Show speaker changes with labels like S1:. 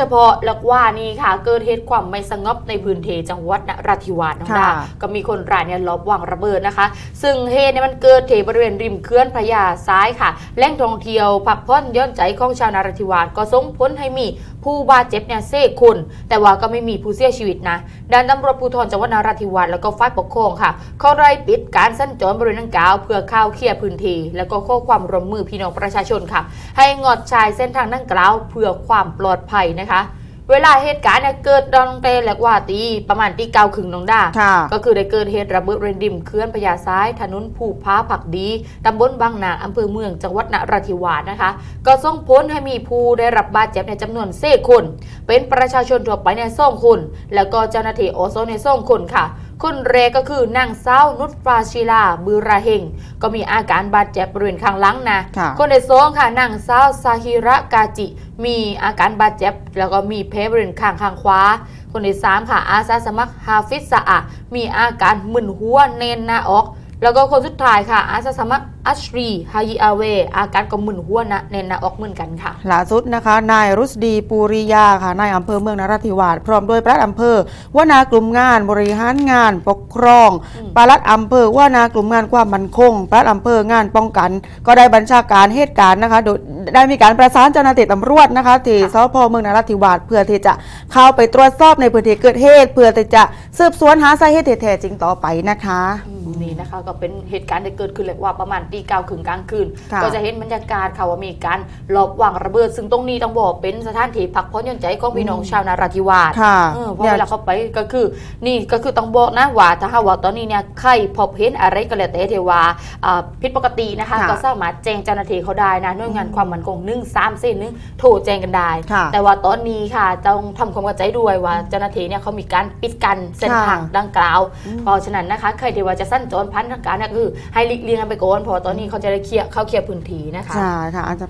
S1: เฉพาะลักว่านี่ค่ะ เกิดเหตุความไม่สงบในพื้นที่จังหวัดนราธิวาสน้องดา
S2: ค่ะ
S1: ก็มีคนรายเนี่ยลอบวางระเบิดนะคะ ซึ่งเหตุเนี่ยมันเกิดที่บริเวณริมเขื่อนพระยาซ้ายค่ะแหล่งท่องเที่ยวพักผ่อนย้อนใจของชาวนราธิวาสก็ส่งผลให้มีผู้บาดเจ็บเนี่ยเซคนแต่ว่าก็ไม่มีผู้เสียชีวิตนะด้านตำรวจภูธรจังหวัดนราธิวาสแล้วก็ฝ่ายปกครองค่ะเขาได้ปิดการสัญจรบริเวณดังกล่าวเพื่อเข้าเคลียร์พื้นที่แล้วก็ข้อความร่วมมือพี่น้องประชาชนค่ะ ให้งดใช้เส้นทางดังกล่าวเพื่อความปลอดภัยนะคะ เวลาเหตุการณ์เนี่ยเกิดดังเตแหลกว่าตีประมาณตีเก้าครึ่งน้องดา
S2: ค่ะ
S1: ก็คือได้เกิดเหตุระเบิดเรนดิมเคลื่อนพญาซ้ายถนนผูพาผักดีตำบลบางนาอำเภอเมืองจังหวัดนราธิวาสนะคะ ก็ส่งผลให้มีผู้ได้รับบาดเจ็บในจำนวนเซคน เป็นประชาชนทั่วไปในส่องคน แล้วก็เจ้าหน้าที่โอโซในส่องคนค่ะ คนแรกก็คือนางสาวนุชฟาชิลาบือราเฮงก็มีอาการบาดเจ็บบริเวณข้างหลังนะ
S2: ค่ะ
S1: คนที่สองค่ะนางสาวซาฮิระกาจิ มีอาการบาดเจ็บ แล้วก็มีแผลบริเวณข้างข้างขวาคนที่สามค่ะอาสาสมัครฮาฟิซสะอะมีอาการมึนหัวเนนหน้าออก แล้วก็คนสุดท้ายค่ะอาสาสมัครอัชรีฮายิอาเว อาการก็มึนหัวนะเนนหน้าออกเหมือนกันค่ะ
S2: ล่าสุดนะคะ นายรุสดีปูริยาค่ะนายอำเภอเมืองนราธิวาสพร้อมด้วยปลัดอำเภอว่านากลุ่มงานบริหารงานปกครอง
S1: อืม
S2: ปลัดอำเภอว่านากลุ่มงานความมั่นคงปลัดอำเภองานป้องกัน ก็ได้บัญชาการเหตุการณ์นะคะโดยได้มีการประสานเจ้าหน้าที่ตำรวจนะคะที่สพเมืองนราธิวาสเพื่อที่จะเข้าไปตรวจสอบในพื้นที่เกิดเหตุ เพื่อที่จะสืบสวนหาสาเหตุที่แท้จริงต่อไปนะคะ
S1: อืม นี่นะคะก็เป็นเหตุการณ์ที่เกิดขึ้นเรียกว่าประมาณตีเก้าคืนกลางคืน
S2: ค่ะ
S1: ก็จะเห็นบรรยากาศค่ะว่ามีการลอบวางระเบิด ซึ่งตรงนี้ต้องบอกเป็นสถานที่พักผ่อนหย่อนใจของพี่น้องชาวนาราธิวาส
S2: ค่ะ
S1: เออเพราะเวลาเขาไปก็คือ นี่ก็คือต้องบอกนะว่าถ้าหากว่าตอนนี้เนี่ยใครพบเห็นอะไรก็แล้วแต่เทว่าอ่าผิดปกตินะคะ
S2: ค่ะ
S1: ก็สามารถแจ้งเจ้าหน้าที่เขาได้นะหน่วยงานความมั่นคงหนึ่งสามเส้นหนึ่งโทรแจ้งกันได้
S2: ค่ะ
S1: แต่ว่าตอนนี้ค่ะต้องทำความเข้าใจด้วยว่าเจ้าหน้าที่เนี่ยเขามีการปิดกันเส้นทาง
S2: ค่ะ
S1: ดังกล่าว เพราะฉะนั้นนะคะใครที่ว่าจะสั้นโจรพันธการเนี่ยก็คือให้หลีกเลี่ยงกันไปก่อนเพราะว่าตอนนี้เขาจะได้เคลียร์เข้าเคลียร์พื้นที่นะคะ
S2: ใช่ค่ะอาจจะ